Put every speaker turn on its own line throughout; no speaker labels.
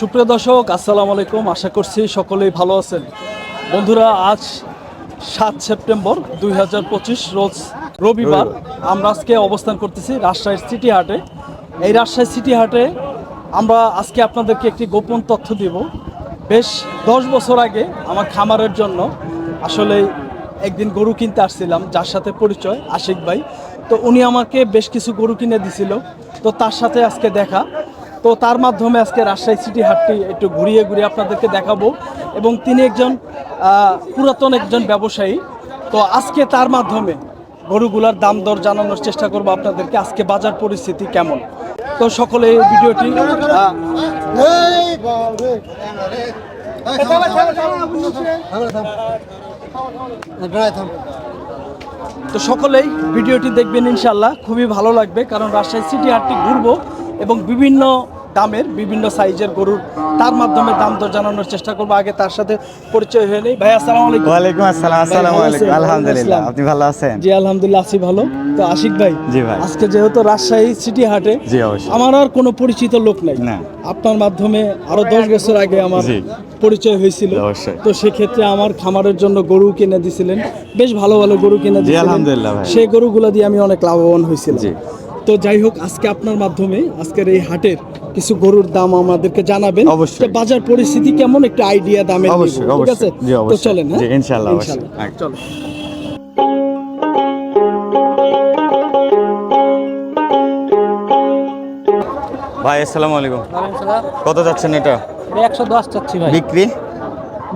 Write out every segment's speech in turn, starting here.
সুপ্রিয় দর্শক, আসসালামু আলাইকুম। আশা করছি সকলেই ভালো আছেন। বন্ধুরা, আজ সাত সেপ্টেম্বর দুই হাজার পঁচিশ, রোজ রবিবার আমরা আজকে অবস্থান করতেছি রাজশাহীর সিটি হাটে। এই রাজশাহী সিটি হাটে আমরা আজকে আপনাদেরকে একটি গোপন তথ্য দিব। বেশ দশ বছর আগে আমার খামারের জন্য আসলে একদিন গরু কিনতে আসছিলাম, যার সাথে পরিচয়, আশিক ভাই। তো উনি আমাকে বেশ কিছু গরু কিনে দিছিল। তো তার সাথে আজকে দেখা। তো তার মাধ্যমে আজকে রাজশাহী সিটি হাটটি একটু ঘুরিয়ে ঘুরিয়ে আপনাদেরকে দেখাবো। এবং তিনি একজন পুরাতন একজন ব্যবসায়ী। তো আজকে তার মাধ্যমে গরুগুলার দাম দর জানানোর চেষ্টা করব আপনাদেরকে। আজকে বাজার পরিস্থিতি কেমন? তো সকলে এই ভিডিওটি তো সকলেই ভিডিওটি দেখবেন ইনশাল্লাহ খুবই ভালো লাগবে, কারণ রাজশাহী সিটি হাটটি ঘুরবো এবং বিভিন্ন দামের বিভিন্ন সাইজের গরুর তার মাধ্যমে দাম দর জানানোর চেষ্টা করব। আগে তার সাথে পরিচয় হয়ে নেই। ভাই আসসালামু আলাইকুম।
ওয়ালাইকুম আসসালাম। আসসালামু আলাইকুম। আলহামদুলিল্লাহ। আপনি ভালো আছেন?
জি আলহামদুলিল্লাহ আছি ভালো। তো আশিক ভাই
জি ভাই।
আজকে যেহেতু রাজশাহী সিটি হাটে
জি, অবশ্যই।
আমার আর কোনো পরিচিত লোক নাই।
না।
আপনার মাধ্যমে আরও দশ বছর আগে আমার পরিচয় হয়েছিল। তো সেক্ষেত্রে আমার খামারের জন্য গরু কিনে দিছিলেন। বেশ ভালো ভালো গরু কিনে দিয়েছিলেন। সেই গরুগুলো দিয়ে আমি অনেক লাভবান হয়েছিলাম। তো যাই হোক আজকে আপনার মাধ্যমে আজকের এই হাটের কিছু গরুর দাম আমাদেরকে জানাবেন।
অবশ্যই।
বাজার পরিস্থিতি কেমন? একটা আইডিয়া দামের
অবশ্যই,
ঠিক আছে? তো চলেন হ্যাঁ?
ইনশাআল্লাহ।
চলো।
ভাই আসসালামু আলাইকুম। কত যাচ্ছেন এটা?
একশো দশ চাচ্ছি ভাই।
বিক্রি?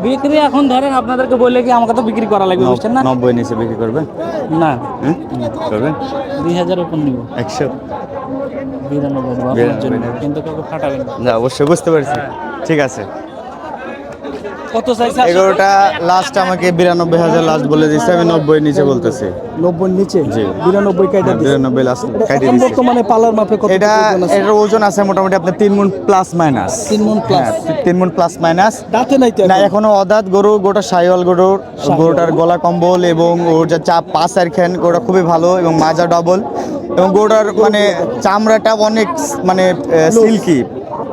বিক্রি এখন ধরেন আপনাদেরকে বললে কি আমাকে তো বিক্রি করা লাগবে বুঝছেন না?
নব্বই নিচে বিক্রি করবেন?
না।
তবে
দুই হাজার উপর নিব।
একশো।
বিরানব্বই। কিন্তু কাউকে ফাটাবেন না।
অবশ্যই বুঝতে পারছি। ঠিক আছে।
কত চাইছে?
এগারোটা লাস্ট আমাকে বিরানব্বই হাজার লাস্ট বলে দিচ্ছে আমি নব্বই নিচে বলতেছি।
নব্বই নিচে?
জি।
বিরানব্বই কাইটা
বিরানব্বই লাস্ট দিচ্ছে
বর্তমানে পালার মাপে কত
এটা
ওজন আছে?
এটার ওজন আছে মোটামুটি আপনার তিন মন প্লাস মাইনাস
তিন মণ plus।
তিন মন প্লাস মাইনাস
দাঁতে নাই তো
না এখনও? অদাত গরু গোটা সাইওয়াল গরুর গরুটার গলা কম্বল এবং ওর যে চাপ পাস আর খেন গরুটা খুবই ভালো এবং মাজা ডবল এবং গরুটার মানে চামড়াটা অনেক মানে সিল্কি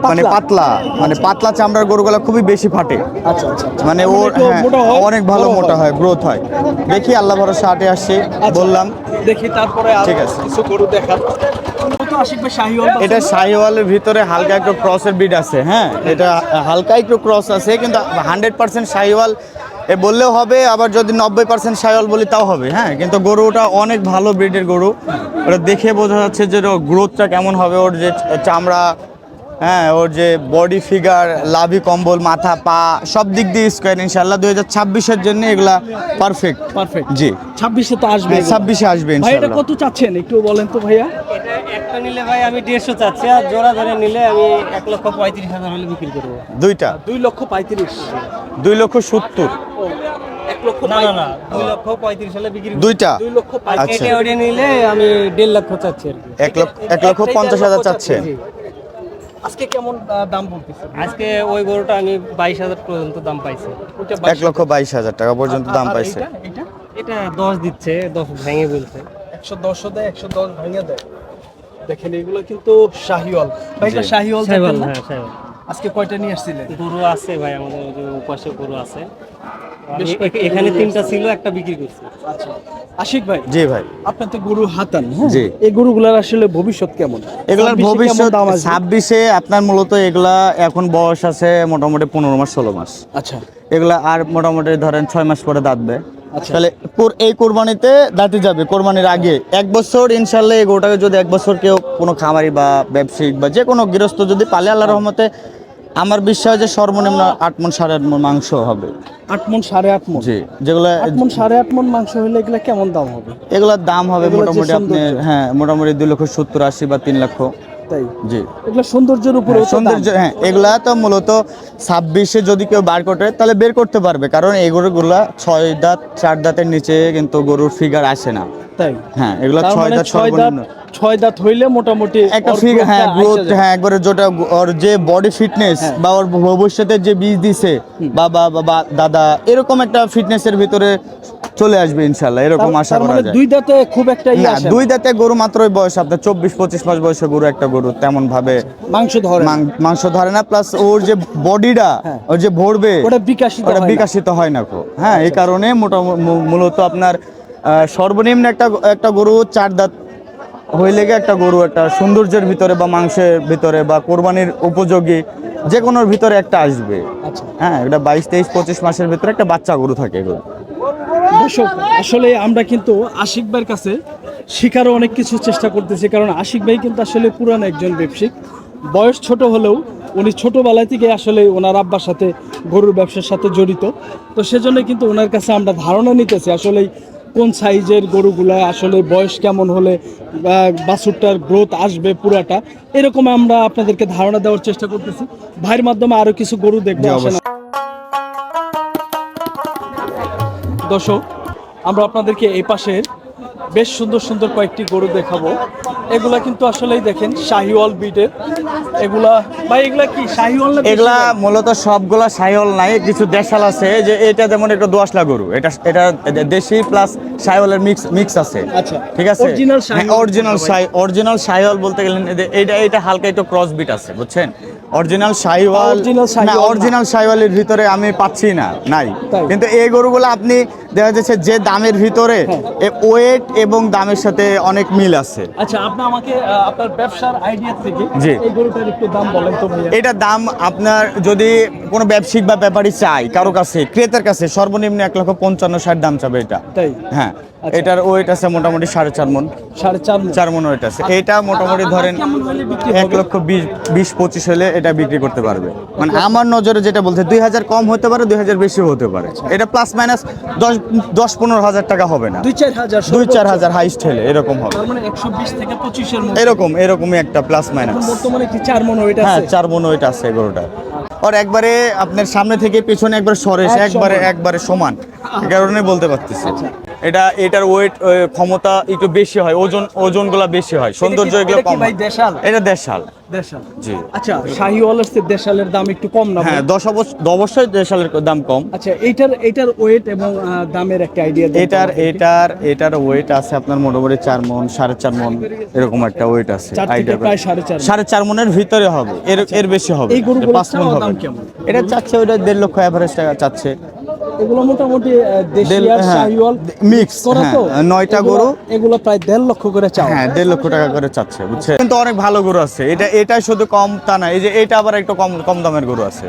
মানে পাতলা। মানে পাতলা চামড়ার গরুগুলো খুবই বেশি ফাটে।
আচ্ছা আচ্ছা আচ্ছা।
মানে ওর হ্যাঁ, অনেক ভালো মোটা হয়। গ্রোথ হয়। দেখি আল্লাহ ভরসা হাটে আসছে
আচ্ছা,
বললাম।
দেখি তারপরে
ঠিক আছে।
কিছু গরু দেখার।
এটা শাহিওয়ালের ভিতরে হালকা একটু ক্রসের বিট আছে হ্যাঁ? এটা হালকা একটু ক্রস আছে কিন্তু হান্ড্রেড পার্সেন্ট শাহিওয়াল। এ বললেও হবে আবার যদি নব্বই পার্সেন্ট শাহিওয়াল বলি তাও হবে হ্যাঁ? কিন্তু গরুটা অনেক ভালো ব্রিডের গরু। ওটা দেখে বোঝা যাচ্ছে যে গ্রোথটা কেমন হবে ওর যে চামড়া হ্যাঁ ওর যে বডি ফিগার লাভি কম্বল মাথা পা সব দিক দিয়ে স্কোয়ার ইনশাল্লাহ দুই হাজার ছাব্বিশের জন্য এগুলা পারফেক্ট
পারফেক্ট
জি।
ছাব্বিশে তো আসবে।
ছাব্বিশে আসবে
এটা কত চাচ্ছেন? একটু বলেন তো ভাইয়া।
এটা একটা নিলে ভাই আমি দেড়শো চাচ্ছি আর জোড়া ধরে নিলে আমি এক লক্ষ পঁয়ত্রিশ হাজার হলে বিক্রি করব।
দুইটা?
দুই লক্ষ পঁয়ত্রিশ।
দুই লক্ষ সত্তর।
এক লক্ষ
না না না দুই লক্ষ পঁয়ত্রিশ হলে বিক্রি করব।
দুইটা?
দুই লক্ষ
আর
আচ্ছা।
নিলে আমি দেড় লক্ষ চাচ্ছি
এক লক্ষ এক লক্ষ পঞ্চাশ হাজার চাচ্ছে।
আজকে কেমন দাম বলতেছে?
আজকে ওই গরুটা আমি বাইশ হাজার পর্যন্ত দাম পাইছি।
এক লক্ষ বাইশ হাজার টাকা পর্যন্ত দাম পাইছে।
এটা
এটা দশ দিচ্ছে দশ ভেঙে বলছে।
একশো দশও দেয় একশো দশ ভেঙে দেয়। দেখেন এগুলো কিন্তু শাহিওয়াল। ভাই এটা শাহিওয়াল দেখেন না?
হ্যাঁ
আজকে কয়টা নিয়ে আসছিলেন?
গরু আছে ভাই আমাদের ওই যে উপাসে গরু আছে। এখানে তিনটা ছিল একটা বিক্রি করছি।
আচ্ছা। আশিক ভাই
জি ভাই।
আপনার তো গরু হাতান হ্যাঁ?
জি।
এই গরুগুলার আসলে ভবিষ্যৎ কেমন?
এগুলার ভবিষ্যৎ ছাব্বিশে আপনার মূলত এগুলা এখন বয়স আছে মোটামুটি পনেরো মাস ষোলো মাস।
আচ্ছা।
এগুলা আর মোটামুটি ধরেন ছয় মাস পরে দাঁতবে।
আচ্ছা।
তাহলে এই কোরবানিতে দাঁতে যাবে কোরবানির আগে। এক বছর ইনশাল্লাহ এই গরুটাকে যদি এক বছর কেউ কোনো খামারি বা ব্যবসায়িক বা যে কোনো গৃহস্থ যদি পালে আল্লাহ রহমতে আমার বিশ্বাস যে সর্বনিম্ন আট মন সাড়ে আট মন মাংস হবে।
আট মন সাড়ে আট মন
জি যেগুলো
আট মন সাড়ে আট মন মাংস হলে এগুলা কেমন দাম হবে?
এগুলোর দাম হবে মোটামুটি আপনি হ্যাঁ মোটামুটি দুই লক্ষ সত্তর আশি বা তিন লক্ষ।
তাই?
জি।
এগুলা সৌন্দর্যের উপরে
হ্যাঁ, সৌন্দর্য হ্যাঁ এগুলা তো মূলত ছাব্বিশে যদি কেউ বার তাহলে বের করতে পারবে। কারণ এই গরুগুলা ছয় দাঁত চার দাঁতের নিচে কিন্তু গরুর ফিগার আসে না।
তাই?
হ্যাঁ এগুলা ছয়
মানে
দাঁত
ছয় দাঁত ছয় দাঁত হইলে মোটামুটি
একটা ফিগার হ্যাঁ গ্রোথ হ্যাঁ একবারে যেটা ওর যে বডি ফিটনেস
হ্যাঁ।
বা ওর ভবিষ্যতে যে বীজ দিছে বা দাদা এরকম একটা ফিটনেসের ভিতরে চলে আসবে ইনশাল্লাহ এরকম আশা করা
মানে
যায়।
দুই দাঁতে খুব একটা
না দুই দাঁতে গরু মাত্রই বয়স আপনার চব্বিশ পঁচিশ মাস বয়সে গরু একটা গরু তেমন ভাবে
মাংস ধরে
মাংস ধরে না প্লাস ওর যে বডিটা
হ্যাঁ।
ওর যে ভরবে
ওটা বিকাশিত
ওটা
হয় না।
বিকাশিত হয় না কো হ্যাঁ এই কারণে মোটামুটি মূলত আপনার সর্বনিম্ন একটা একটা গরু চার দাঁত হইলে গিয়ে একটা গরু একটা সৌন্দর্যের ভিতরে বা মাংসের ভিতরে বা কোরবানির উপযোগী যে কোনোর ভিতরে একটা আসবে।
আচ্ছা।
হ্যাঁ এটা বাইশ তেইশ পঁচিশ মাসের ভিতরে একটা বাচ্চা গরু থাকে এগুলো।
দর্শক আসলে আমরা কিন্তু আশিক ভাইয়ের কাছে শিকারও অনেক কিছু চেষ্টা করতেছি কারণ আশিক ভাই কিন্তু আসলে পুরান একজন ব্যবসায়িক। বয়স ছোট হলেও উনি ছোটবেলা থেকে আসলে ওনার আব্বার সাথে গরুর ব্যবসার সাথে জড়িত। তো সেজন্য কিন্তু ওনার কাছে আমরা ধারণা নিতেছি আসলে কোন সাইজের গরুগুলা আসলে বয়স কেমন হলে বাছুরটার গ্রোথ আসবে পুরাটা এরকম আমরা আপনাদেরকে ধারণা দেওয়ার চেষ্টা করতেছি ভাইয়ের মাধ্যমে আরও কিছু গরু দেখব। দর্শক আমরা আপনাদেরকে এই পাশের বেশ সুন্দর সুন্দর কয়েকটি গরু দেখাবো। এগুলা কিন্তু আসলেই দেখেন শাহিওয়াল বিটের এগুলা ভাই এগুলা কি শাহিওয়াল না
এগুলা মূলত সবগুলা সাইওয়াল নাই কিছু দেশাল আছে যে এটা যেমন একটা দোয়াশলা গরু এটা এটা দেশি প্লাস সাইওয়ালের মিক্স মিক্স আছে।
আচ্ছা।
ঠিক আছে? অরিজিনাল
বলতে
অরিজিনাল সাইওয়াল বলতে গেলে এটা এটা হালকা একটু ক্রস বিট আছে বুঝছেন? অরিজিনাল
Original
না। অরিজিনাল সাইওয়ালের ভিতরে আমি পাচ্ছি না নাই। কিন্তু এই গরুগুলো আপনি দেখা যাচ্ছে যে দামের ভিতরে
হ্যাঁ।
ওয়েট এবং দামের সাথে অনেক মিল আছে
আচ্ছা আপনি আমাকে আপনার ব্যবসার আইডিয়া থেকে
জি।
এই গরুটার একটু দাম বলেন তো
এটা দাম আপনার যদি কোনো ব্যবসায়িক বা ব্যাপারী চাই কারও কাছে ক্রেতার কাছে সর্বনিম্ন এক লক্ষ পঞ্চান্ন ষাট দাম চাবে এটা
তাই
হ্যাঁ। এটার ওয়েট আছে মোটামুটি সাড়ে চার মন
সাড়ে চার।
চার মন ওয়েট আছে। এটা মোটামুটি ধরেন এক লক্ষ বিশ বিশ পঁচিশ হলে এটা বিক্রি করতে পারবে। মানে আমার নজরে যেটা বলতে দুই হাজার কম হতে পারে দুই হাজার বেশিও হতে পারে। এটা প্লাস মাইনাস দশ দশ পনেরো হাজার টাকা হবে না।
দুই চার হাজার
দুই চার হাজার হাইস্ট হলে এরকম হবে।
মানে বিশ
এরকম এরকমই একটা প্লাস মাইনাস
চার মন ওইটা
হ্যাঁ চার মন ওইটা আছে গরুটা আর একবারে আপনার সামনে থেকে পেছনে একবার সরে একবারে একবারে সমান। কারণে বলতে পারতেছি।
আচ্ছা।
এটা এটার ওয়েট ক্ষমতা একটু বেশি হয় ওজন ওজনগুলো বেশি হয় সৌন্দর্য এগুলো কম
দেশাল?
এটা দেশাল।
দেশাল।
জি।
আচ্ছা শাহিওয়ালের চেয়ে দেশালের দাম একটু কম না
হ্যাঁ দশ অবশ্যই দেশালের দাম কম।
আচ্ছা এইটার এইটার ওয়েট এবং দামের একটা আইডিয়া
এটার এটার এটার ওয়েট আছে আপনার মোটামুটি চার মন সাড়ে চার মন এরকম একটা ওয়েট আছে। আইডিয়া
প্রায় সাড়ে চার
সাড়ে চার মনের ভিতরে হবে এর এর বেশি হবে। পাঁচ মন হবে। এটা চাচ্ছে ওটা দেড় লক্ষ অ্যাভারেজ টাকা চাচ্ছে।
এগুলো মোটামুটি আর
হ্যাঁ, হ্যাঁ, নয়টা গরু।
এগুলো প্রায় দেড় লক্ষ করে চাও
হ্যাঁ দেড় লক্ষ টাকা করে চাচ্ছে বুঝছে কিন্তু অনেক ভালো গরু আছে। এটা এটা শুধু কম তা না এই যে এটা আবার একটু কম কম দামের গরু আছে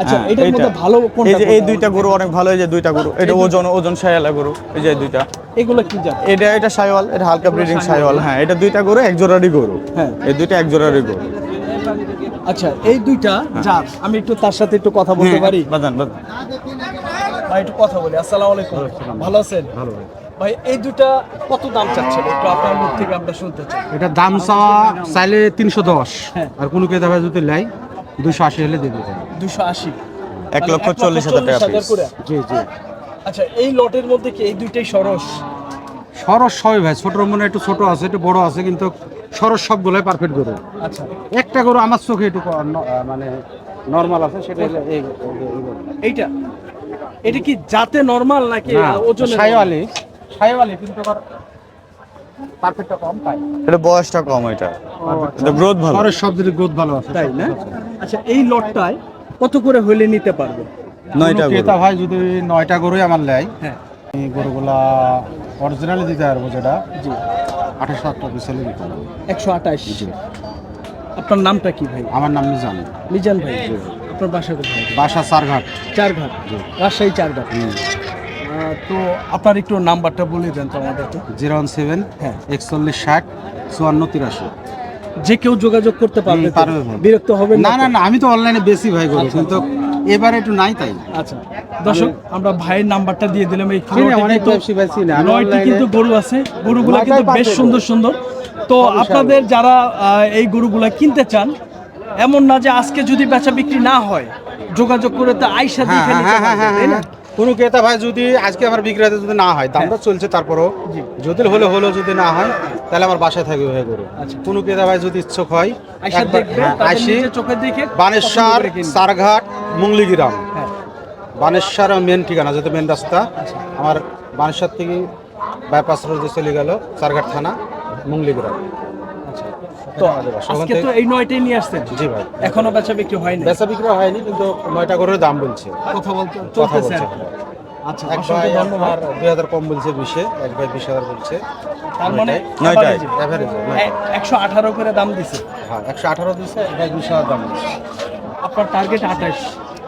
আচ্ছা এটার মধ্যে ভালো কোনটা
এই যে এই দুইটা গরু অনেক ভালো এই যে দুইটা গরু। এটা ওজন ওজন গরু এই যে দুইটা।
এগুলো কি জাত?
এটা এটা এটা হালকা ব্রিডিং সাইওয়াল হ্যাঁ এটা দুইটা গরু এক জোড়ারই গরু।
হ্যাঁ।
এই দুইটা এক জোড়ারই গরু।
আচ্ছা এই দুইটা জাত আমি একটু তার সাথে একটু কথা বলতে পারি?
বাদান বাদান
ভাই একটু কথা বলি। আসসালামু আলাইকুম। ভালো আছেন? ভালো ভাই। এই দুইটা কত দাম চাচ্ছেন? একটু আপনার মুখ থেকে আমরা শুনতে চাই।
এটা দাম চাওয়া চাইলে তিনশো দশ। আর কোনো ক্রেতা যদি লাই দুশো আশি হলে দিয়ে দিতে
দুশো আশি।
এক লক্ষ চল্লিশ হাজার টাকা
জি জি।
আচ্ছা এই লটের মধ্যে কি এই দুইটাই সরস?
সরস সবই ভাই ছোট মনে একটু ছোট আছে একটু বড় আছে কিন্তু সরস সবগুলোই পারফেক্ট গরু।
আচ্ছা।
একটা গরু আমার চোখে একটু মানে নর্মাল আছে সেটা।
এইটা? এটা কি জাতে নরমাল নাকি ওজনে
সাইওয়ালি। সাইওয়ালি কিন্তু পারফেক্টটা কম পাই
এটা বয়সটা কম এটা। এটা গ্রোথ ভালো।
সরস সব গ্রোথ ভালো আছে
তাই না? আচ্ছা এই লটটায় কত করে হইলে নিতে পারবে?
নয়টা
ক্রেতা ভাই যদি নয়টা গরুই আমার লেয়
হ্যাঁ।
এই গরুগুলা অরিজিনালি দিতে পারব যেটা। জি। আঠাশ হাজার টাকা পিছলে দিতে পারব।
একশো আঠাশ। আপনার নামটা কি ভাই?
আমার নাম নিজাম
মিজান ভাই। আপনার বাসা কোথায়?
বাসা চারঘাট।
চারঘাট। রাজশাহী চারঘাট। তো আপনার একটু নাম্বারটা বলে দেন তো আমাদেরকে।
জিরো ওয়ান সেভেন
হ্যাঁ।
একচল্লিশ ষাট চুয়ান্ন তিরাশি।
যে কেউ যোগাযোগ করতে পারবে
পারবে
বিরক্ত হবে
না না না আমি তো অনলাইনে বেশি ভাই গরু
আচ্ছা,
কিন্তু এবারে একটু নাই তাই।
আচ্ছা। দর্শক আমরা ভাইয়ের নাম্বারটা দিয়ে দিলাম এই
অনেক
নয়টি কিন্তু গরু আছে। গরুগুলা কিন্তু বেশ সুন্দর সুন্দর। তো আপনাদের যারা এই গরুগুলা কিনতে চান এমন না যে আজকে যদি বেচা বিক্রি না হয় যোগাযোগ করে তো আইসা
হ্যাঁ হ্যাঁ হ্যাঁ
পারবে,
হ্যাঁ
তাই না?
কোনো ক্রেতা ভাই যদি আজকে আমার বিক্রেতা যদি না হয় দামটা চলছে তারপরও যদি হলে হলেও যদি না হয় তাহলে আমার বাসায় থাকবে হয়ে গরু।
আচ্ছা।
কোনো ক্রেতা ভাই যদি ইচ্ছুক হয়
আইসা
একবার-
দেখবে
হ্যাঁ,
তাদের
আইসি
নিজের চোখে দেখে
বানেশ্বর
পছন্দ করে কিনবে।
সারঘাট
হ্যাঁ।
বানেশ্বর মেন ঠিকানা যেটা মেন রাস্তা। আমার বানেশ্বর থেকে বাইপাস রোডে চলে গেল চারঘাট থানা মুঙ্গলিগ্রাম।
তো
আমাদের
আজকে তো এই নয়টাই নিয়ে আসছেন?
জি ভাই।
এখনও বেচা বিক্রি হয়নি?
বেচা বিক্রি হয়নি কিন্তু নয়টা করে দাম বলছে।
কথা বলতে
কথা
চলতেছে আচ্ছা
এক
অসংখ্য
ভাই
ধন্যবাদ।
দুই হাজার কম বলছে বিশে এক ভাই বিশ হাজার বলছে।
তার মানে একশো আঠারো করে দাম দিছে।
হ্যাঁ একশো আঠারো দিছে এক ভাই বিশ হাজার দাম দিচ্ছে
আপনার টার্গেট আঠাশ।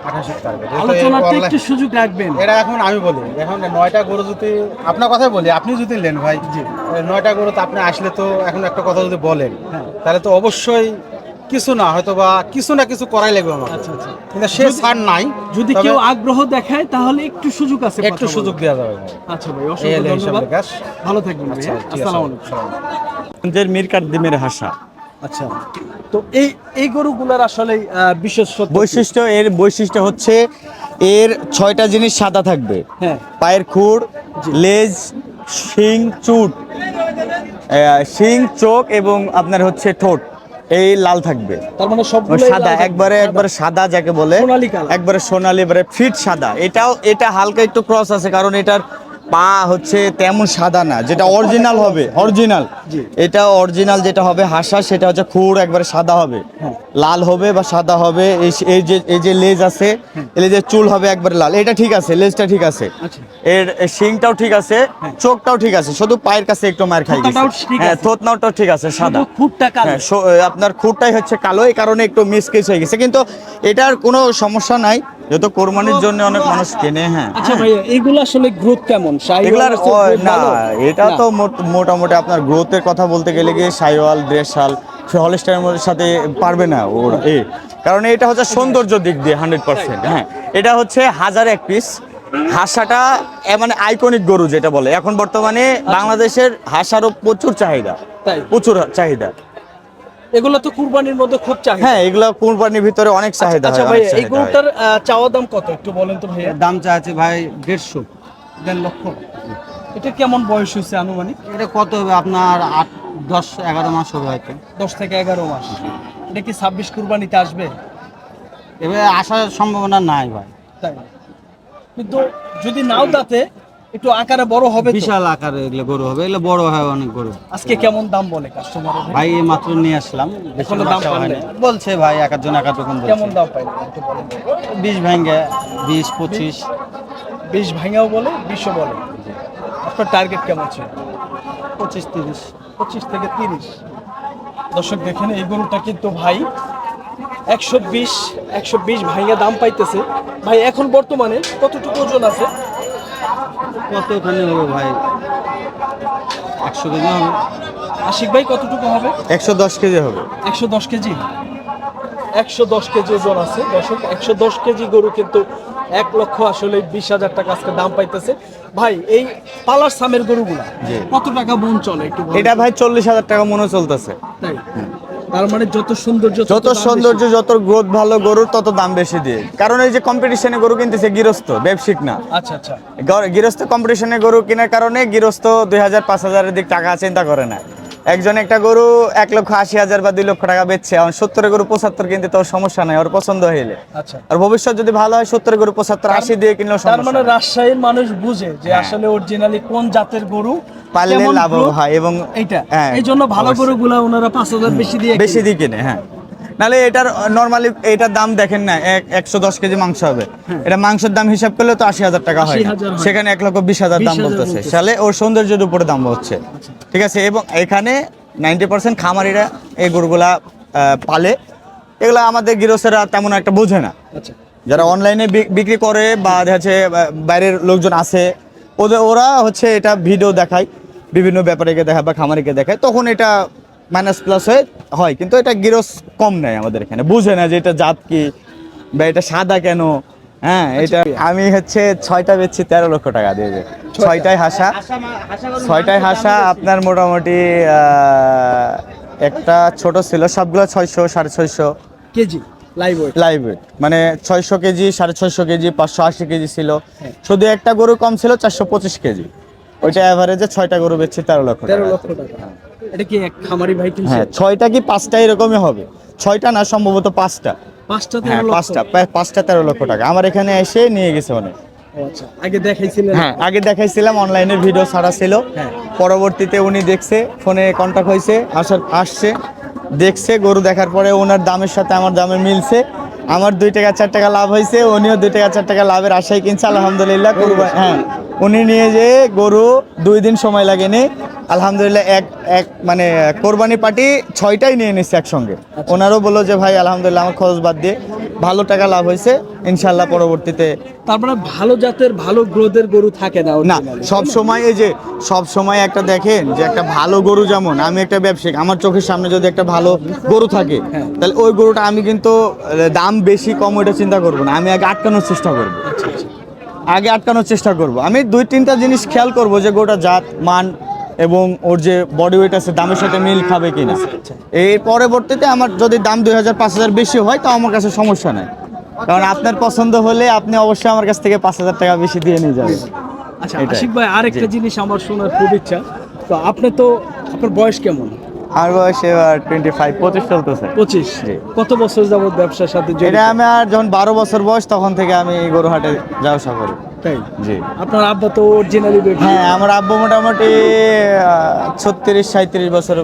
আঠাশের টার্গেট
আলোচনার একটু সুযোগ রাখবেন।
এটা এখন আমি বলি এখন নয়টা গরু যদি আপনার কথাই বলি আপনি যদি নেন ভাই জি। নয়টা গরু তো আপনি আসলে তো এখন একটা কথা যদি বলেন
হ্যাঁ।
তাহলে তো অবশ্যই কিছু না হয়তো বা কিছু না কিছু করাই লাগবে আমার।
আচ্ছা আচ্ছা।
কিন্তু সে ছাড় নাই
যদি কেউ আগ্রহ দেখায় তাহলে একটু সুযোগ আছে
একটু সুযোগ দেওয়া যাবে
আচ্ছা ভাই অসংখ্য ধন্যবাদ। ভালো থাকবেন
আচ্ছা।
আসসালামু আলাইকুম।
সালাম।
মিরকার হাসা।
আচ্ছা তো এই এই গরুগুলোর আসলে বিশেষত্ব
বৈশিষ্ট্য এর বৈশিষ্ট্য হচ্ছে এর ছয়টা জিনিস সাদা থাকবে।
হ্যাঁ।
পায়ের খুর লেজ শিং চুট শিং চোখ এবং আপনার হচ্ছে ঠোঁট এই লাল থাকবে।
তার মানে সব
সাদা একবারে একবারে সাদা যাকে বলে
সোনালী
একবারে সোনালি এবারে ফিট সাদা। এটাও এটা হালকা একটু ক্রস আছে কারণ এটার পা হচ্ছে তেমন সাদা না যেটা অরিজিনাল হবে অরিজিনাল এটা অরিজিনাল যেটা হবে হাসা সেটা হচ্ছে খুর একবারে সাদা হবে।
হ্যাঁ।
লাল হবে বা সাদা হবে এই যে এই যে লেজ আছে এই লেজের চুল হবে একবারে লাল। এটা ঠিক আছে লেজটা ঠিক আছে।
আচ্ছা।
এর শিংটাও ঠিক আছে চোখটাও ঠিক আছে শুধু পায়ের কাছে একটু মার খাই হ্যাঁ
আছে।
থোতনাটাও ঠিক আছে সাদা।
খুঁটটা কালো।
হ্যাঁ, আপনার খুঁটটাই হচ্ছে কালো এই কারণে একটু মিসকেস হয়ে গেছে। কিন্তু এটার কোনো সমস্যা নাই। যত কোরবানির জন্য অনেক মানুষ কেনে হ্যাঁ।
আচ্ছা ভাইয়া এগুলো আসলে গ্রোথ কেমন?
এগুলার না এটা তো মোটামুটি আপনার গ্রোথের কথা বলতে গেলে গিয়ে সাইওয়াল ড্রেসাল হলিস্টারের সাথে পারবে না ওর এ। কারণ এটা হচ্ছে সৌন্দর্য দিক দিয়ে হান্ড্রেড পার্সেন্ট হ্যাঁ। এটা হচ্ছে হাজার এক পিস হাসাটা মানে আইকনিক গরু যেটা বলে। এখন বর্তমানে বাংলাদেশের হাসারও প্রচুর চাহিদা। প্রচুর চাহিদা।
এগুলো তো কুরবানির মধ্যে খুব চাহিদা।
হ্যাঁ এগুলো কুরবানির ভিতরে অনেক চাহিদা
আচ্ছা ভাই এই গরুটার চাওয়া দাম কত একটু বলেন তো ভাইয়া?
দাম চাচ্ছে ভাই দেড়শো
দেড় লক্ষ। এটা কেমন বয়স হয়েছে আনুমানিক?
এটা কত হবে? আপনার আট দশ এগারো মাস হবে হয়তো।
দশ থেকে এগারো মাস। এটা কি ছাব্বিশ কুরবানিতে আসবে?
এবার আসার সম্ভাবনা নাই ভাই।
তাই। কিন্তু যদি নাও তাতে একটু আকারে বড় হবে
বিশাল আকারে এগুলো গরু হবে এগুলো বড় হয় অনেক গরু।
আজকে কেমন দাম বলে কাস্টমার
ভাই এই মাত্র নিয়ে আসলাম
এখনও দাম পাননি?
বলছে ভাই এক একজন এক রকম
কেমন দাম পাইলেন
বিশ ভেঙ্গে বিশ পঁচিশ।
বিশ ভাঙাও বলে বিশও বলে। আপনার টার্গেট কেমন ছিল?
পঁচিশ তিরিশ।
পঁচিশ থেকে তিরিশ। দর্শক দেখেন এই গরুটা কিন্তু ভাই একশো বিশ একশো বিশ ভাইয়া দাম পাইতেছে। ভাই এখন বর্তমানে কতটুকু ওজন আছে?
কত ওখানে হবে ভাই? একশো কেজি হবে।
আশিক ভাই কতটুকু হবে?
একশো দশ কেজি হবে।
একশো দশ কেজি? একশো দশ কেজি ওজন আছে দর্শক। একশো দশ কেজি গরু কিন্তু এক লক্ষ আসলে বিশ হাজার টাকা আজকে দাম পাইতেছে। ভাই এই পালার সামের গরুগুলা কত টাকা মন চলে একটু?
এটা ভাই চল্লিশ হাজার টাকা মনে চলতেছে।
তাই? তার মানে যত সৌন্দর্য
যত সৌন্দর্য যত গ্রোথ ভালো গরুর তত দাম বেশি দিয়ে। কারণ এই যে কম্পিটিশনে গরু কিনতেছে গৃহস্থ ব্যবসায়িক না।
আচ্ছা আচ্ছা।
গৃহস্থ কম্পিটিশনে গরু কেনার কারণে গৃহস্থ দুই হাজার পাঁচ হাজারের দিক টাকা চিন্তা করে না। একজন একটা গরু এক লক্ষ আশি হাজার বা দুই লক্ষ টাকা বেচছে এখন সত্তরের গরু পঁচাত্তর কিনতে তোর সমস্যা নাই ওর পছন্দ হইলে।
আচ্ছা।
আর ভবিষ্যৎ যদি ভালো হয় সত্তরের গরু পঁচাত্তর আশি দিয়ে কিনলেও
তার মানে রাজশাহীর মানুষ বুঝে যে আসলে অরিজিনালি কোন জাতের গরু পালে
লাভ হয় এবং
এইটা।
হ্যাঁ,
এই জন্য ভালো গরুগুলা ওনারা পাঁচ হাজার বেশি দিয়ে
বেশি দিয়ে কিনে হ্যাঁ। নালে এটার নর্মালি এটার দাম দেখেন না একশো দশ কেজি মাংস হবে। এটা মাংসের দাম হিসাব করলে তো আশি হাজার টাকা হয় না।
80,000 হয়।
সেখানে এক লক্ষ বিশ হাজার দাম বলতেছে। সালে ওর সৌন্দর্যের উপরে দাম হচ্ছে। ঠিক আছে? এবং এখানে নাইনটি পার্সেন্ট খামারিরা এই গরুগুলা পালে। এগুলা আমাদের গৃহস্থরা তেমন একটা বোঝে না।
আচ্ছা।
যারা অনলাইনে বিক্রি করে বা দেখা বাইরের লোকজন আছে ওদের ওরা হচ্ছে এটা ভিডিও দেখায় বিভিন্ন ব্যাপারীকে দেখায় বা খামারিকে দেখায়। তখন এটা মাইনাস প্লাস হয়ে হয়। কিন্তু এটা গিরস কম নেয় আমাদের এখানে। বুঝে না যে এটা জাত কি বা এটা সাদা কেন? হ্যাঁ এটা আমি হচ্ছে ছয়টা বেচছি তেরো লক্ষ টাকা দিয়ে ছয়টায় হাসা। ছয়টায় হাসা আপনার মোটামুটি একটা ছোট ছিল সবগুলো ছয়শো সাড়ে ছয়শো।
K G live weight
live weight মানে ছয়শো কেজি সাড়ে ছয়শো কেজি পাঁচশো আশি কেজি ছিল। শুধু একটা গরু কম ছিল চারশো পঁচিশ কেজি। ওইটা অ্যাভারেজে ছয়টা গরু বেচছে তেরো লক্ষ
তেরো লক্ষ টাকা। এটা কি এক খামারি ভাই কিনছে?
হ্যাঁ ছয়টা কি পাঁচটা এরকমই হবে? ছয়টা না সম্ভবত পাঁচটা।
পাঁচটা
হ্যাঁ পাঁচটা পাঁচটা তেরো লক্ষ টাকা। আমার এখানে এসে নিয়ে গেছে অনেক।
আচ্ছা আগে দেখাইছিলেন?
হ্যাঁ আগে দেখাইছিলাম অনলাইনে ভিডিও ছাড়া ছিল।
হ্যাঁ।
পরবর্তীতে উনি দেখছে ফোনে কন্ট্যাক্ট হয়েছে আসার আসছে দেখছে গরু দেখার পরে ওনার দামের সাথে আমার দামে মিলছে। আমার দুই টাকা চার টাকা লাভ হয়েছে উনিও দুই টাকা চার টাকা লাভের আশায় কিনছে আলহামদুলিল্লাহ করব হ্যাঁ উনি নিয়ে যে গরু দুই দিন সময় লাগেনি। আলহামদুলিল্লাহ এক এক মানে কোরবানি পার্টি ছয়টাই নিয়ে নিচ্ছে একসঙ্গে। ওনারও বলল যে ভাই আলহামদুলিল্লাহ আমার খরচ বাদ দিয়ে ভালো টাকা লাভ হয়েছে। ইনশাল্লাহ পরবর্তীতে।
তার মানে ভালো জাতের ভালো গ্রোথের গরু থাকে না
না সব সময় এই যে সব সময় একটা দেখেন যে একটা ভালো গরু যেমন আমি একটা ব্যবসায়িক আমার চোখের সামনে যদি একটা ভালো গরু থাকে
হ্যাঁ।
তাহলে ওই গরুটা আমি কিন্তু দাম বেশি কম ওইটা চিন্তা করব না। আমি আগে আটকানোর চেষ্টা করব।
আচ্ছা, আচ্ছা।
আগে আটকানোর চেষ্টা করব। আমি দুই তিনটা জিনিস খেয়াল করব যে গরুটা জাত মান এবং ওর যে বডি ওয়েট আছে দামের সাথে মিল খাবে কিনা।
আচ্ছা,
এই পরবর্তীতে আমার যদি দাম দুই হাজার পাঁচ হাজার বেশি হয় তাও আমার কাছে সমস্যা নাই। কারণ আপনার পছন্দ হলে আপনি অবশ্যই আমার কাছ থেকে পাঁচ হাজার টাকা বেশি দিয়ে নিয়ে যাবেন।
আচ্ছা আশিক ভাই আরেকটা জিনিস আমার শোনার খুব ইচ্ছা। তো আপনি তো আপনার বয়স কেমন?
আমার বয়স এবার টোয়েন্টি ফাইভ পঁচিশ চলতেছে।
পঁচিশ। কত বছর যাবত ব্যবসার সাথে জড়িত?
এটা আমি আর যখন বারো বছর বয়স তখন থেকে আমি গরুহাটে যাওয়া আসা করি।
তাই?
জি।
আপনার আব্বা তো অরিজিনালি
হ্যাঁ আমার আব্বু মোটামুটি ছত্রিশ সাঁত্রিশ বছর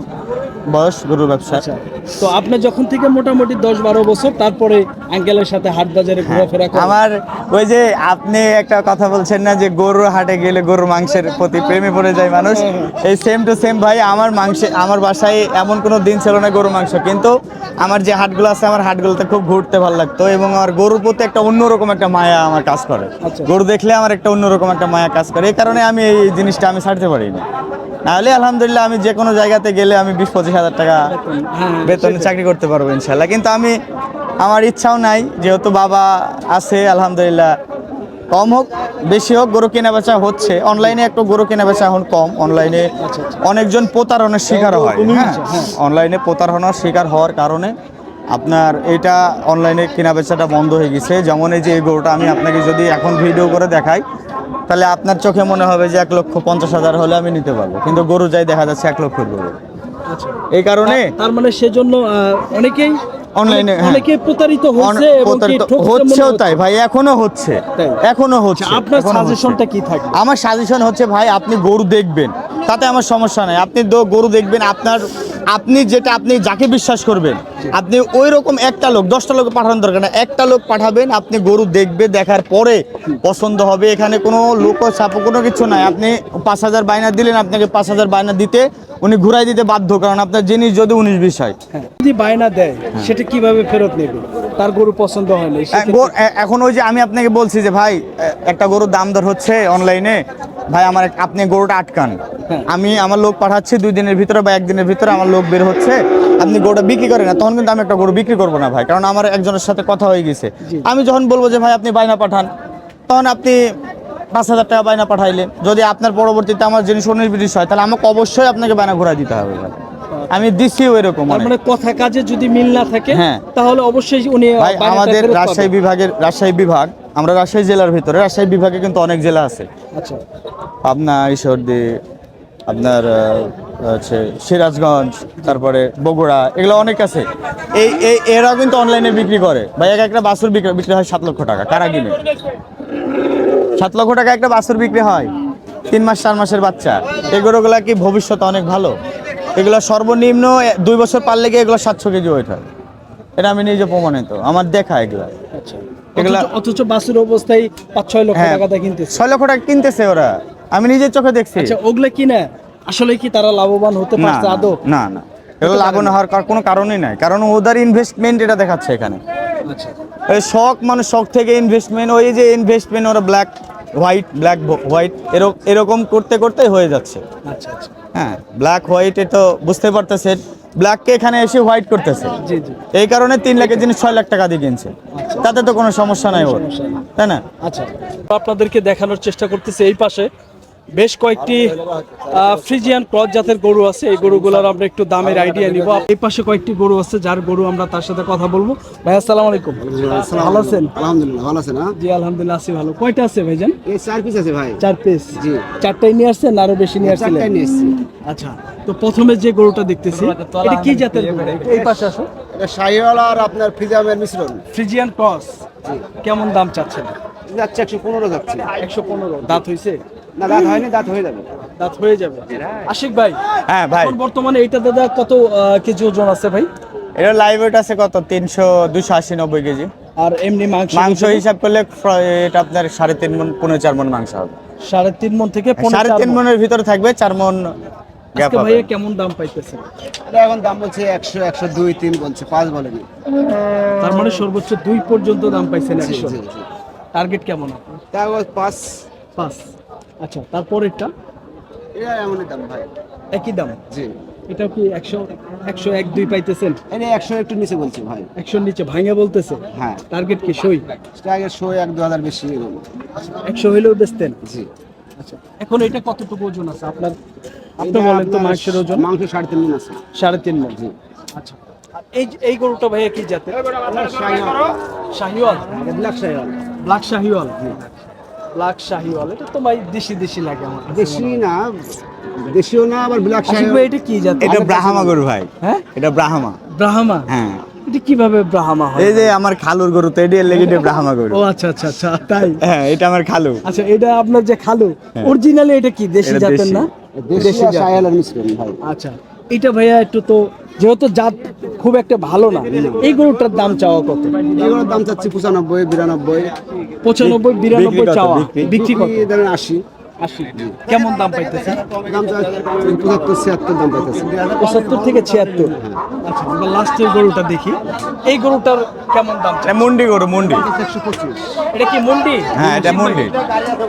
বয়স গরুর ব্যবসা।
আচ্ছা তো আপনি যখন থেকে মোটামুটি দশ বারো বছর তারপরে আঙ্কেলের সাথে হাট বাজারে ঘোরাফেরা করেন।
আমার ওই যে আপনি একটা কথা বলছেন না যে গরুর হাটে গেলে গরুর মাংসের প্রতি প্রেমে পড়ে যায় মানুষ? এই সেম টু সেম ভাই আমার মাংসে আমার বাসায় এমন কোনো দিন ছিল না গরুর মাংস। কিন্তু আমার যে হাটগুলো আছে আমার হাটগুলোতে খুব ঘুরতে ভালো লাগতো এবং আমার গরুর প্রতি একটা অন্যরকম একটা মায়া আমার কাজ করে।
আচ্ছা।
গরু দেখলে আমার একটা অন্যরকম একটা মায়া কাজ করে। এই কারণে আমি এই জিনিসটা আমি ছাড়তে পারি না নাহলে আলহামদুলিল্লাহ আমি যে কোনো জায়গাতে গেলে আমি বিশ পঁচিশ হাজার টাকা
হ্যাঁ,
বেতনে চাকরি করতে পারব ইনশাল্লাহ কিন্তু আমি আমার ইচ্ছাও নাই যেহেতু বাবা আছে আলহামদুলিল্লাহ কম হোক বেশি হোক গরু কেনা বেচা হচ্ছে। অনলাইনে একটু গরু কেনা বেচা এখন কম। অনলাইনে অনেকজন প্রতারণার শিকার হয়। হ্যাঁ অনলাইনে প্রতারণার শিকার হওয়ার কারণে আপনার এটা অনলাইনে কেনা বেচাটা বন্ধ হয়ে গেছে। যেমন এই যে এই গরুটা আমি আপনাকে যদি এখন ভিডিও করে দেখাই তাহলে আপনার চোখে মনে হবে যে এক লক্ষ পঞ্চাশ হাজার হলে আমি নিতে পারব। কিন্তু গরু যাই দেখা যাচ্ছে এক লক্ষের গরু এই কারণে
তার মানে সেজন্য অনেকেই
অনলাইনে, হ্যাঁ।
অনেকে প্রতারিত হচ্ছে
হচ্ছেও। তাই ভাই এখনও হচ্ছে। এখনও হচ্ছে।
আচ্ছা, আপনার সাজেশনটা কি থাকবে?
আমার সাজেশন হচ্ছে ভাই আপনি গরু দেখবেন। তাতে আমার সমস্যা নাই। আপনি গরু দেখবেন আপনার আপনি যেটা আপনি যাকে বিশ্বাস করবেন আপনি ওই রকম একটা লোক দশটা লোক পাঠানোর দরকার না একটা লোক পাঠাবেন আপনি গরু দেখবে দেখার পরে পছন্দ হবে। এখানে কোনো লোক চাপ কোনো কিছু নাই। আপনি পাঁচ হাজার বায়না দিলেন আপনাকে পাঁচ হাজার বায়না দিতে উনি ঘুরাই দিতে বাধ্য কারণ আপনার জিনিস যদি উনিশ বিশ হয়।
হ্যাঁ। যদি বায়না দেয় সেটা কীভাবে ফেরত নেবে? তার গরু পছন্দ হয় না
এখন ওই যে আমি আপনাকে বলছি যে ভাই একটা গরুর দাম দর হচ্ছে অনলাইনে। ভাই আমার আপনি গরুটা আটকান।
হ্যাঁ।
আমি আমার লোক পাঠাচ্ছি দুই দিনের ভিতরে বা একদিনের ভিতরে আমার লোক বের হচ্ছে। আপনি গরুটা বিক্রি করেন না তখন কিন্তু আমি একটা গরু বিক্রি করব না ভাই কারণ আমার একজনের সাথে কথা হয়ে গেছে। আমি যখন বলব যে ভাই আপনি বায়না পাঠান তখন আপনি পাঁচ হাজার টাকা বায়না পাঠাইলেন। যদি আপনার পরবর্তীতে আমার জিনিস উনিশ হয় তাহলে আমাকে অবশ্যই আপনাকে বায়না ঘোরা দিতে হবে আমি দিচ্ছি ওই রকম
মানে কথা কাজে যদি মিল না থাকে
হ্যাঁ।
তাহলে অবশ্যই উনি
আমাদের রাজশাহী বিভাগের রাজশাহী বিভাগ আমরা রাজশাহী জেলার ভিতরে রাজশাহী বিভাগে কিন্তু অনেক জেলা আছে।
আচ্ছা।
আপনার ঈশ্বরদী আপনার হচ্ছে সিরাজগঞ্জ তারপরে বগুড়া এগুলো অনেক আছে। এই এই এরাও কিন্তু অনলাইনে বিক্রি করে। ভাই এক একটা বাছুর বিক্রি বিক্রি হয় সাত লক্ষ টাকা কারা কিনে? সাত লক্ষ টাকা একটা বাছুর বিক্রি হয়। তিন মাস চার মাসের বাচ্চা। এগুলোগুলা কি ভবিষ্যতে অনেক ভালো? এগুলো সর্বনিম্ন দুই বছর পারলে গিয়ে এগুলো সাতশো কেজি ওয়েট হয়? এটা আমি নিজে প্রমাণিত। আমার দেখা এগুলা।
আচ্ছা।
এগুলা-
অথচ- বাসের অবস্থায় পাঁচ ছয় লক্ষ
হ্যাঁ।
টাকা কিনতেছে।
ছয় লক্ষ টাকা কিনতেছে ওরা। আমি নিজের চোখে দেখছি।
আচ্ছা ওগুলা কিনা আসলে কি তারা লাভবান হতে
না
পারছে
না,
আদৌ?
না না। এগুলো লাভ না। হওয়ার কোনো কারণই নাই। কারণ ওদের ইনভেস্টমেন্ট এটা দেখাচ্ছে এখানে।
আচ্ছা।
শখ মানে শখ থেকে ইনভেস্টমেন্ট ওই যে ইনভেস্টমেন্ট ওরা ব্ল্যাক হোয়াইট ব্ল্যাক হোয়াইট এরকম করতে করতে হয়ে যাচ্ছে।
আচ্ছা আচ্ছা।
হ্যাঁ ব্ল্যাক হোয়াইটে তো বুঝতে পারতেছেন। ব্ল্যাককে এখানে এসে হোয়াইট করতেছে। এই কারণে তিন লাখের জিনিস ছয় লাখ টাকা দিয়ে কিনছে। তাতে তো কোনো সমস্যা নাই ওর। তাই না?
আচ্ছা। আপনাদেরকে দেখানোর চেষ্টা করতেছে এই পাশে। বেশ কয়েকটি ফ্রিজিয়ান ক্রস জাতের গরু আছে। এই গরুগুলোর আমরা একটু দামের আইডিয়া নিব। এই পাশে কয়েকটি গরু আছে যার গরু আমরা তার সাথে কথা বলব। ভাই আসসালামু আলাইকুম। ভালো আছেন?
আলহামদুলিল্লাহ ভালো আছে না
জি আলহামদুলিল্লাহ আছি ভালো। কয়টা আছে ভাইজান?
এই চার পিস আছে ভাই।
চার পিস
জি।
চারটাই নিয়ে আসছেন আরও বেশি নিয়ে আসছিলেন?
চারটাই নিয়ে এসেছি
আচ্ছা তো প্রথমে যে গরুটা দেখতেছি এটা কি জাতের গরু? এই পাশে আসো।
এটা শাহিওয়ালা আর আপনার ফিজামের মিশ্রণ।
Friesian cross. কেমন দাম চাচ্ছেন?
যাচ্ছে একশো পনেরো যাচ্ছে।
একশো পনেরো। দাঁত হয়েছে
না দাঁত হয়নি দাঁত হয়ে যাবে।
দাঁত হয়ে যাবে। আশিক ভাই
হ্যাঁ ভাই।
বর্তমানে এটা দাদা কত কেজি ওজন আছে ভাই?
এটা লাইভ ওয়েট আছে কত? তিনশো দুশো আশি নব্বই কেজি।
আর এমনি মাংস
মাংস হিসাব করলে এটা আপনার সাড়ে তিন মন পনেরো চার মন মাংস হবে।
সাড়ে তিন মন থেকে
সাড়ে তিন মনের ভিতরে থাকবে চার মন
আজকে ভাইয়া কেমন দাম পাইতেছে?
এটা এখন দাম বলছে একশো একশো দুই তিন বলছে পাঁচ বলেনি।
তার মানে সর্বোচ্চ দুই পর্যন্ত দাম পাইছেন একশো। টার্গেট কেমন আপনার?
পাঁচ।
পাঁচ। আচ্ছা তারপরেরটা?
এটা এমনই দাম ভাই।
একই দাম?
জি।
এটা কি একশো একশো এক দুই পাইতেছেন?
এটা একশো একটু নিচে বলছে ভাই।
একশোর নিচে ভাঙে বলতেছে?
হ্যাঁ।
টার্গেট কি সই?
আগে শো এক দু হাজার বেশি।
একশো হইলেও বেচতেন?
জি।
আচ্ছা এখন এটা কতটুকু ওজন আছে? আপনার আপনি বলেন তো মাংসের ওজন।
মাংস সাড়ে তিন মন আছে।
সাড়ে তিন মন আচ্ছা। আর এই এই গরুটা ভাইয়া কি জাতের? Sahiwal.
Black Sahiwal.
Black Sahiwal. Black Sahiwal এটা তো ভাই দেশি দেশি লাগে আমার
দেশি না দেশিও না আবার ব্ল্যাক
আশিক
শাহিওয়াল
এটা কি জাতের
এটা ব্রাহ্মা গরু ভাই।
হ্যাঁ?
এটা ব্রাহ্মা।
ব্রাহ্মা?
হ্যাঁ।
এটা কীভাবে ব্রাহ্মা হয়?
এই যে আমার খালুর গরু তো এটি লেগে এটা ব্রাহ্মা গরু।
ও আচ্ছা আচ্ছা আচ্ছা তাই?
হ্যাঁ এটা আমার খালু।
আচ্ছা এটা আপনার যে খালু অরিজিনালি এটা কি দেশি জাতের না?
দেশি
জাত।
শাহিওয়ালের মিশ্রণ ভাই।
আচ্ছা এটা ভাইয়া একটু তো যেহেতু জাত খুব একটা ভালো না এই গরুটার দাম চাওয়া কত?
এই গরুর দাম চাচ্ছি পঁচানব্বই বিরানব্বই।
পঁচানব্বই বিরানব্বই চাওয়া
বিক্রি?
করি কত
ধরেন আশি।
আশি। কেমন দাম পাইতেছে
দাম পঁচাত্তর ছিয়াত্তর দাম পাইতেছে
পঁচাত্তর থেকে ছিয়াত্তর। আচ্ছা আমরা লাস্টের গরুটা দেখি। এই গরুটার কেমন দাম
এটা মুন্ডি গরু মুন্ডি।
একশো পঁচিশ
এটা কি মন্ডি?
হ্যাঁ এটা মুন্ডি।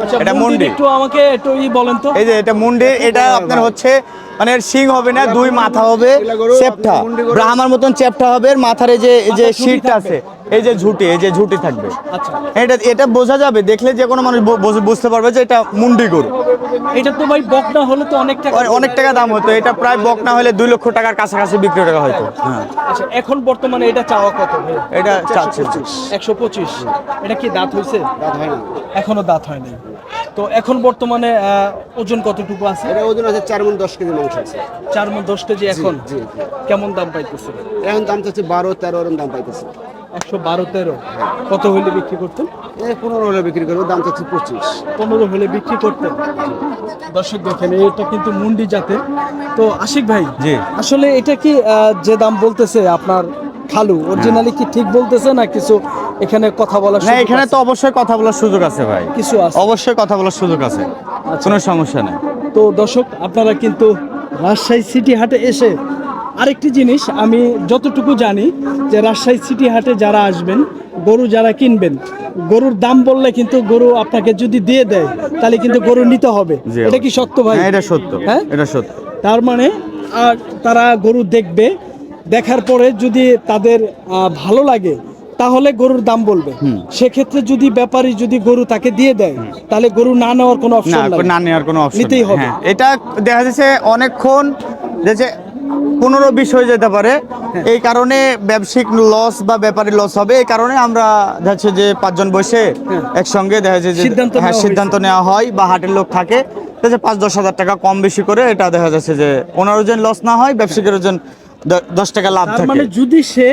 আচ্ছা
এটা
মন্ডি। একটু আমাকে একটু ই বলেন তো।
এই যে এটা মুন্ডি এটা আপনার হচ্ছে মানে শিং হবে না দুই মাথা হবে চেপটা ব্রাহ্মার মতন চেপটা হবে মাথার যে যে
মাথায়
শিরটা আছে। এই যে ঝুটি এই যে ঝুটি থাকবে।
আচ্ছা।
এটা এটা বোঝা যাবে দেখলে যে কোনো মানুষ বুঝতে পারবে যে এটা মুন্ডি গরু।
এটা তো ভাই বকনা হলে তো অনেক টাকা
অনেক টাকা দাম হতো এটা প্রায় বক না হলে দুই লক্ষ টাকার কাছাকাছি বিক্রি টাকা হয়তো। হ্যাঁ।
আচ্ছা এখন বর্তমানে এটা চাওয়া কত
এটা চাচ্ছে।
একশো পঁচিশ। এটা কি দাঁত হয়েছে
দাঁত হয় না
এখনও দাঁত হয়নি। তো এখন বর্তমানে আহ, ওজন কতটুকু আছে?
এটা ওজন আছে চার মন দশ কেজি মাংস আছে।
চার মন দশ কেজি এখন? কেমন দাম পাইতেছে?
এখন দাম চাচ্ছে বারো তেরো এরকম দাম পাইতেছে।
একশো বারো তেরো। কত হইলে বিক্রি করতেন?
পনেরো হলে বিক্রি করব দাম চাচ্ছে পঁচিশ।
পনেরো হলে বিক্রি করতেন। দর্শক দেখেন এটা কিন্তু মুন্ডি জাতের। তো আশিক ভাই
জি।
আসলে এটা কি আহ, যে দাম বলতেছে আপনার খালু অরিজিনালি কি ঠিক বলতেছে না কিছু এখানে কথা বলার
না এখানে তো অবশ্যই কথা বলার সুযোগ আছে ভাই।
কিছু আছে?
অবশ্যই কথা বলার সুযোগ আছে। কোনো সমস্যা নেই।
তো দর্শক আপনারা কিন্তু রাজশাহী সিটি হাটে এসে আরেকটি জিনিস আমি যতটুকু জানি যে রাজশাহী সিটি হাটে যারা আসবেন গরু যারা কিনবেন গরুর দাম বললে কিন্তু গরু আপনাকে যদি দিয়ে দেয় তাহলে কিন্তু গরু নিতে হবে। এটা কি সত্য ভাই?
হ্যাঁ এটা সত্য।
হ্যাঁ?
এটা সত্য।
তার মানে আর তারা গরু দেখবে দেখার পরে যদি তাদের ভালো লাগে তাহলে গরুর দাম বলবে। সেক্ষেত্রে যদি ব্যাপারী যদি গরু তাকে দিয়ে দেয় তাহলে গরু না নেওয়ার কোনো অপশন
না নেওয়ার কোনো অপশন
নিতেই হবে।
হ্যাঁ এটা দেখা যাচ্ছে অনেকক্ষণ যে পনেরো বিশ হয়ে যেতে পারে।
হ্যাঁ।
এই কারণে ব্যবসায়িক লস বা ব্যাপারী লস হবে। এই কারণে আমরা যাচ্ছে যে পাঁচজন বসে একসঙ্গে দেখা যাচ্ছে যে
হ্যাঁ। সিদ্ধান্ত
হ্যাঁ
নেওয়া
সিদ্ধান্ত নেওয়া হয় বা হাটের লোক থাকে। দেখা যাচ্ছে পাঁচ দশ হাজার টাকা কম বেশি করে এটা দেখা যাচ্ছে যে ওনারও যেন লস না হয় ব্যবসায়িকের যেন দশ টাকা লাভ থাকে।
মানে যদি সে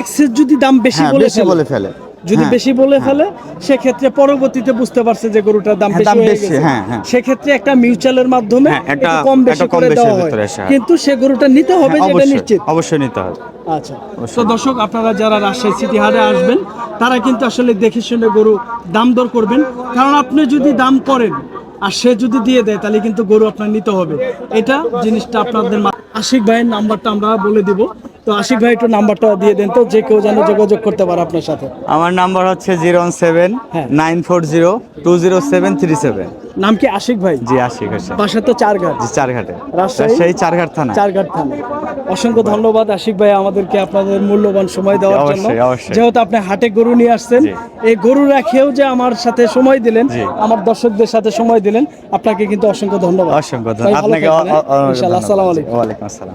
এক্সেস যদি দাম বেশি
হ্যাঁ বেশি বলে ফেলে।
যদি
হ্যাঁ,
বেশি বলে ফেলে সেক্ষেত্রে পরবর্তীতে বুঝতে পারছে যে গরুটার দাম
হ্যাঁ,
বেশি হয়ে গেছে।
হ্যাঁ, হ্যাঁ।
সেক্ষেত্রে একটা মিউচুয়ালের মাধ্যমে
হ্যাঁ, একটা-
কম বেশি করে দেওয়া হয়।
হ্যাঁ।
কিন্তু সে গরুটা নিতে হবে
হ্যাঁ,
সেটা নিশ্চিত।
অবশ্যই নিতে হবে।
আচ্ছা। তো দর্শক আপনারা যারা রাজশাহী সিটি হাটে আসবেন তারা কিন্তু আসলে দেখে শুনে গরু দাম দর করবেন। কারণ আপনি যদি দাম করেন আর সে যদি দিয়ে দেয় তাহলে কিন্তু গরু আপনার নিতে হবে। এটা জিনিসটা আপনাদের আশিক ভাইয়ের নাম্বারটা আমরা বলে দিব। তো আশিক ভাই একটু নাম্বারটা দিয়ে দেন তো যে কেউ যেন যোগাযোগ করতে পারে আপনার সাথে।
আমার নাম্বার হচ্ছে জিরো সেভেন
হ্যাঁ।
Nine four zero two zero seven three seven.
নাম কি আশিক ভাই?
জি আশিক হোসেন
বাসা তো চার ঘাট
জি চারঘাটে।
রাজশাহী?
রাজশাহী চারঘাট থানা।
চারঘাট থানা। অসংখ্য ধন্যবাদ আশিক ভাই আমাদেরকে আপনাদের মূল্যবান সময় দেওয়ার জন্য। যেহেতু আপনি হাটে গরু নিয়ে আসছেন এই গরু রাখেও যে আমার সাথে সময় দিলেন আমার দর্শকদের সাথে সময় দিলেন আপনাকে কিন্তু অসংখ্য ধন্যবাদ।
অসংখ্য ধন্যবাদ। আপনাকে
হ্যাঁ? আসসালামু আলাইকুম।
ওয়ালাইকুম আসসালাম।